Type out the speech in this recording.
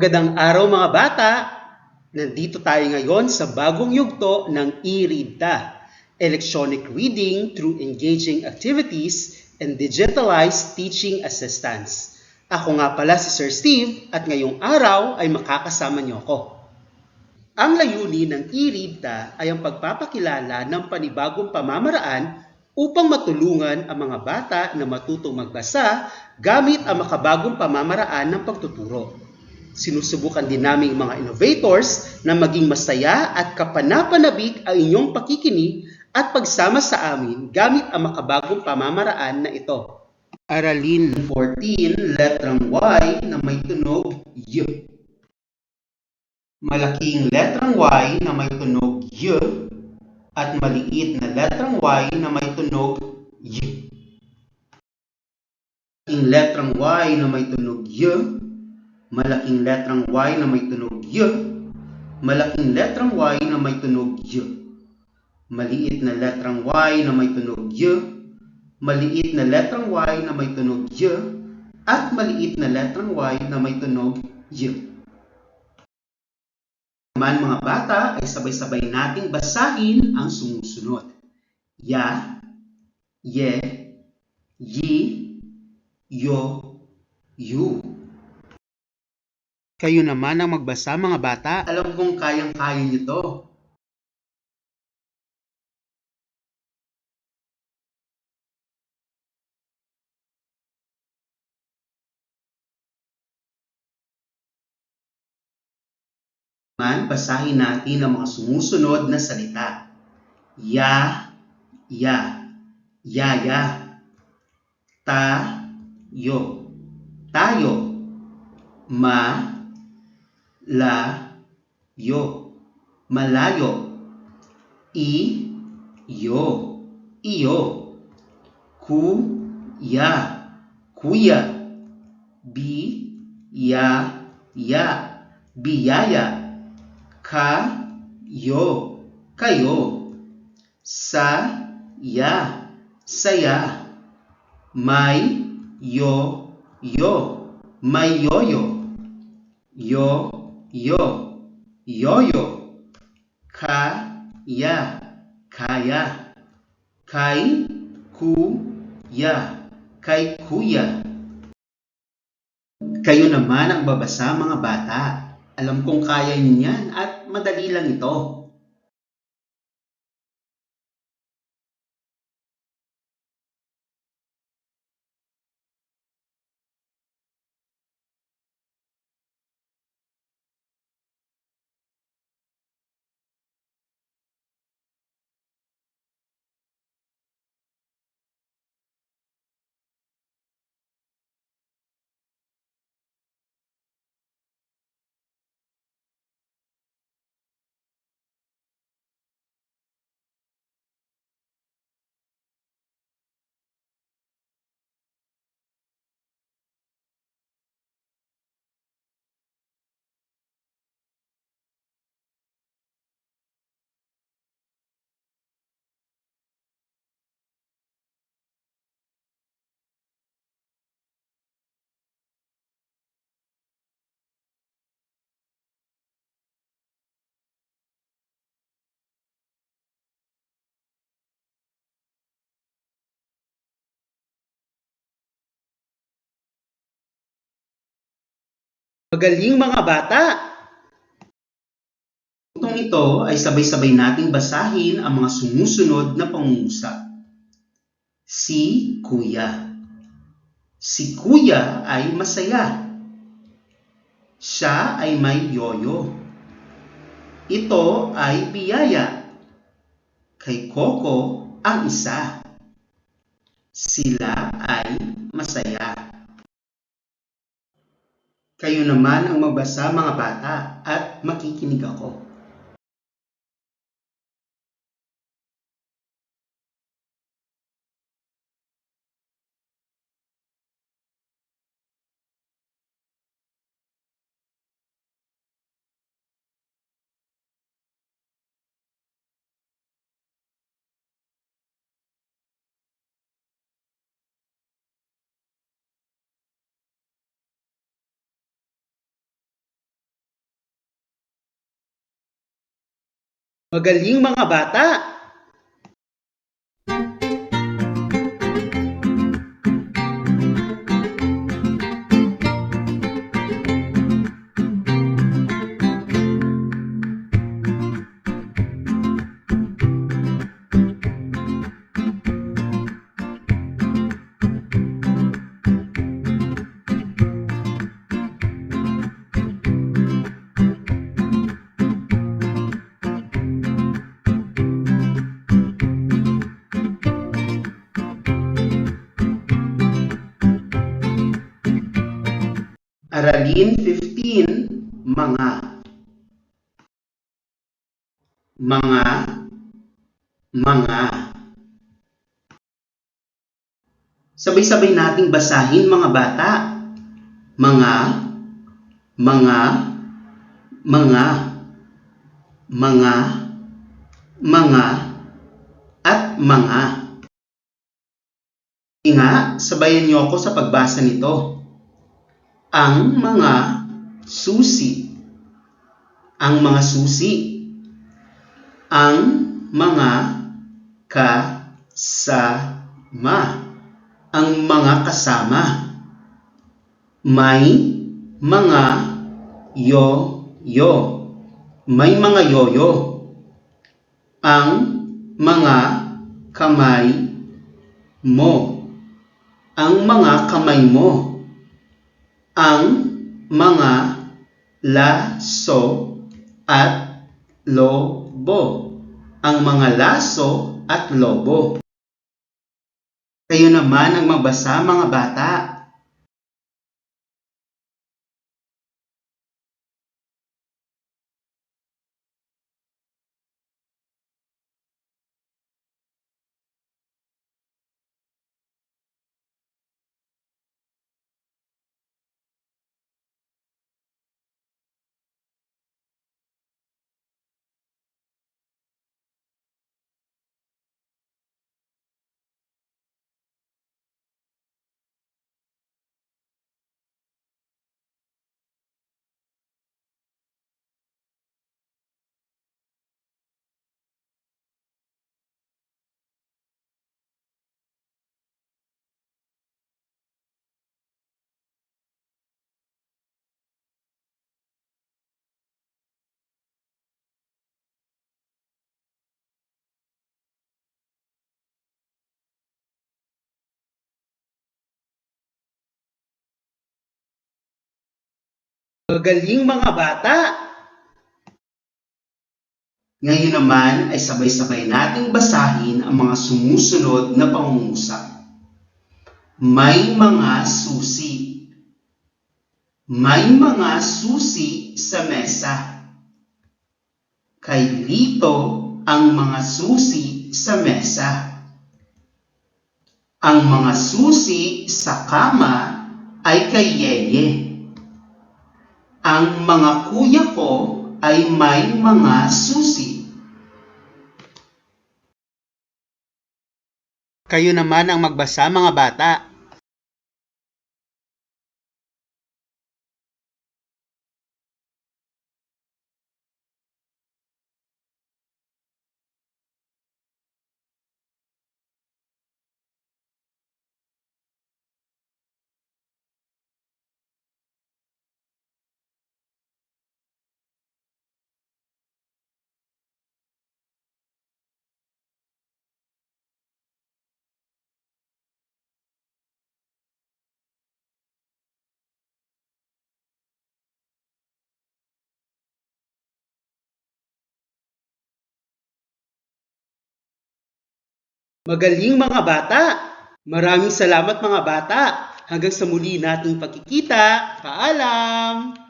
Magandang araw mga bata! Nandito tayo ngayon sa bagong yugto ng e-readta, electronic reading through engaging activities and digitalized teaching assistance. Ako nga pala si Sir Steve at ngayong araw ay makakasama niyo ako. Ang layunin ng e-readta ay ang pagpapakilala ng panibagong pamamaraan upang matulungan ang mga bata na matutong magbasa gamit ang makabagong pamamaraan ng pagtuturo. Sinusubukan din naming mga innovators na maging masaya at kapanapanabik ang inyong pakikinig at pagsama sa amin gamit ang makabagong pamamaraan na ito. Aralin 14, letrang Y na may tunog Y. Malaking letrang Y na may tunog Y at maliit na letrang Y na may tunog Y. Malaking letrang Y na may tunog Y malaking letrang Y na may tunog Y, malaking letrang Y na may tunog Y, maliit na letrang Y na may tunog Y, maliit na letrang Y na may tunog Y, at maliit na letrang Y na may tunog Y. Naman mga bata ay sabay-sabay nating basahin ang sumusunod. Ya, ye, yi, yo, Kayo naman ang magbasa mga bata. Alam kong kayang-kaya niyo to. Man, basahin natin ang mga sumusunod na salita. Ya, ya, yaya, ta, yo, tayo, ma, la, yo, malayo, i, yo, iyo, ku, ya, kuya, bi, ya, ya, biyaya, ka, yo, kayo, sa, ya, saya, may, yo, yo, may yoyo, yo, yo, yoyo, ka, ya, kaya, kay, ku, ya, kay kuya. Kayo naman ang babasa mga bata. Alam kong kaya niyo yan at madali lang ito. Magaling mga bata! Itong ito ay sabay-sabay nating basahin ang mga sumusunod na pangungusap. Si Kuya Si Kuya ay masaya. Siya ay may yoyo. Ito ay biyaya. Kay Coco ang isa. Sila ay masaya. Kayo naman ang magbasa mga bata at makikinig ako. Magaling mga bata! Mga. Mga, mga. Sabay-sabay nating basahin mga bata. Mga, mga, mga, mga, mga, at mga. Nga, sabayan niyo ako sa pagbasa nito ang mga susi. Ang mga susi. Ang mga kasama. Ang mga kasama. May mga yo-yo. May mga yoyo. Ang mga kamay mo. Ang mga kamay mo ang mga laso at lobo. Ang mga laso at lobo. Kayo naman ang magbasa mga bata. Magaling mga bata! Ngayon naman ay sabay-sabay nating basahin ang mga sumusunod na pangungusap. May mga susi. May mga susi sa mesa. Kay Lito ang mga susi sa mesa. Ang mga susi sa kama ay kay Yeye. Ang mga kuya ko ay may mga susi. Kayo naman ang magbasa mga bata. Magaling mga bata! Maraming salamat mga bata! Hanggang sa muli nating pagkikita. Paalam!